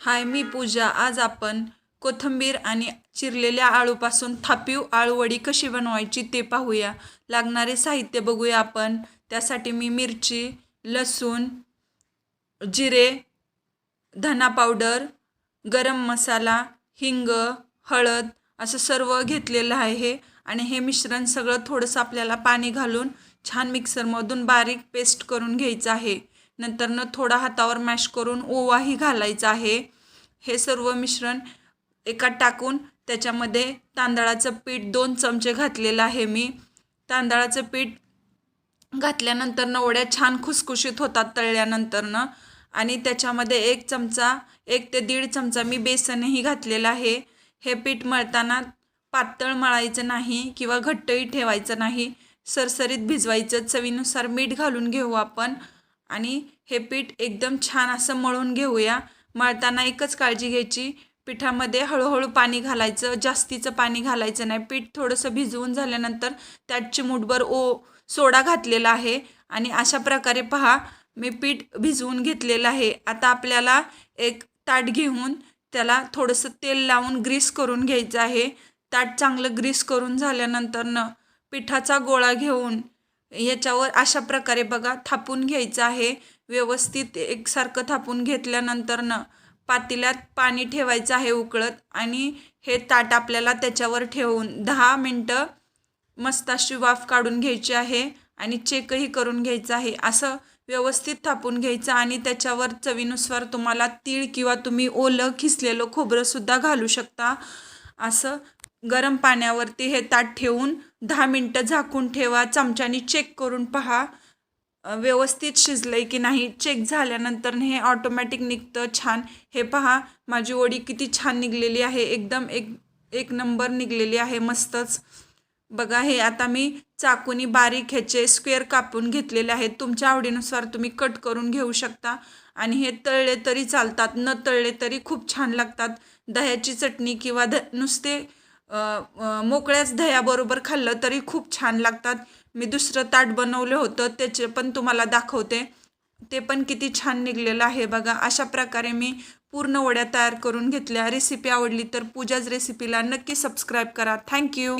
हाय मी पूजा. आज आपण कोथिंबीर आणि चिरलेल्या आळूपासून थापीव आळूवडी कशी बनवायची ते पाहूया. लागणारे साहित्य बघूया आपण. त्यासाठी मी मिरची लसूण जिरे धना पावडर गरम मसाला हिंग हळद असं सर्व घेतलेलं आहे. हे आणि हे मिश्रण सगळं थोडंसं आपल्याला पाणी घालून छान मिक्सरमधून बारीक पेस्ट करून घ्यायचं आहे. नंतरनं थोडा हातावर मॅश करून ओवाही घालायचा आहे. हे सर्व मिश्रण एकात टाकून त्याच्यामध्ये तांदळाचं पीठ दोन चमचे घातलेलं आहे मी. तांदळाचं पीठ घातल्यानंतरनं वड्या छान खुसखुशीत होतात तळल्यानंतरनं आणि त्याच्यामध्ये एक चमचा एक ते दीड चमचा मी बेसनही घातलेलं आहे. हे पीठ मळताना पातळ मळायचं नाही किंवा घट्टही ठेवायचं नाही. सरसरीत भिजवायचं. चवीनुसार मीठ घालून घेऊ आपण. आणि हे पीठ एकदम छान असं मळून घेऊया. मळताना एकच काळजी घ्यायची. पिठामध्ये हळूहळू पाणी घालायचं. जास्तीचं पाणी घालायचं नाही. पीठ थोडंसं भिजवून झाल्यानंतर त्यात चिमूटभर ओ सोडा घातलेला आहे. आणि अशा प्रकारे पहा मी पीठ भिजवून घेतलेलं आहे. आता आपल्याला एक ताट घेऊन त्याला थोडंसं तेल लावून ग्रीस करून घ्यायचं आहे. ताट चांगलं ग्रीस करून झाल्यानंतरनं पिठाचा गोळा घेऊन याच्यावर अशा प्रकारे बघा थापून घ्यायचं आहे. व्यवस्थित एकसारखं थापून घेतल्यानंतरनं पातेल्यात पाणी ठेवायचं आहे उकळत आणि हे ताट आपल्याला त्याच्यावर ठेवून दहा मिनटं मस्त अशी वाफ काढून घ्यायची आहे आणि चेकही करून घ्यायचं आहे. असं व्यवस्थित थापून घ्यायचं आणि त्याच्यावर चवीनुसार तुम्हाला तीळ किंवा तुम्ही ओलं खिसलेलं खोबरंसुद्धा घालू शकता. असं गरम पाण्यावरती हे ताट ठेवून दहा मिनटं झाकून ठेवा. चमच्यानी चेक करून पहा व्यवस्थित शिजलंय की नाही. चेक झाल्यानंतर हे ऑटोमॅटिक निघतं छान. हे पहा माझी ओडी किती छान निघलेली आहे. एकदम एक एक नंबर निघलेली आहे मस्तच. बघा हे आता मी चाकूनी बारीक ह्याचे स्क्वेअर कापून घेतलेले आहेत. तुमच्या आवडीनुसार तुम्ही कट करून घेऊ शकता. आणि हे तळले तरी चालतात न तळले तरी खूप छान लागतात. दह्याची चटणी किंवा ध नुसते मोकळ्याच दह्याबरोबर खाल्लं तरी खूप छान लागतात. मी दुसरं ताट बनवलं होतं त्याचे पण तुम्हाला दाखवते. ते पण किती छान निघलेलं आहे बघा. अशा प्रकारे मी पूर्ण वड्या तयार करून घेतल्या. रेसिपी आवडली तर पूजाच रेसिपीला नक्की सबस्क्राईब करा. थँक्यू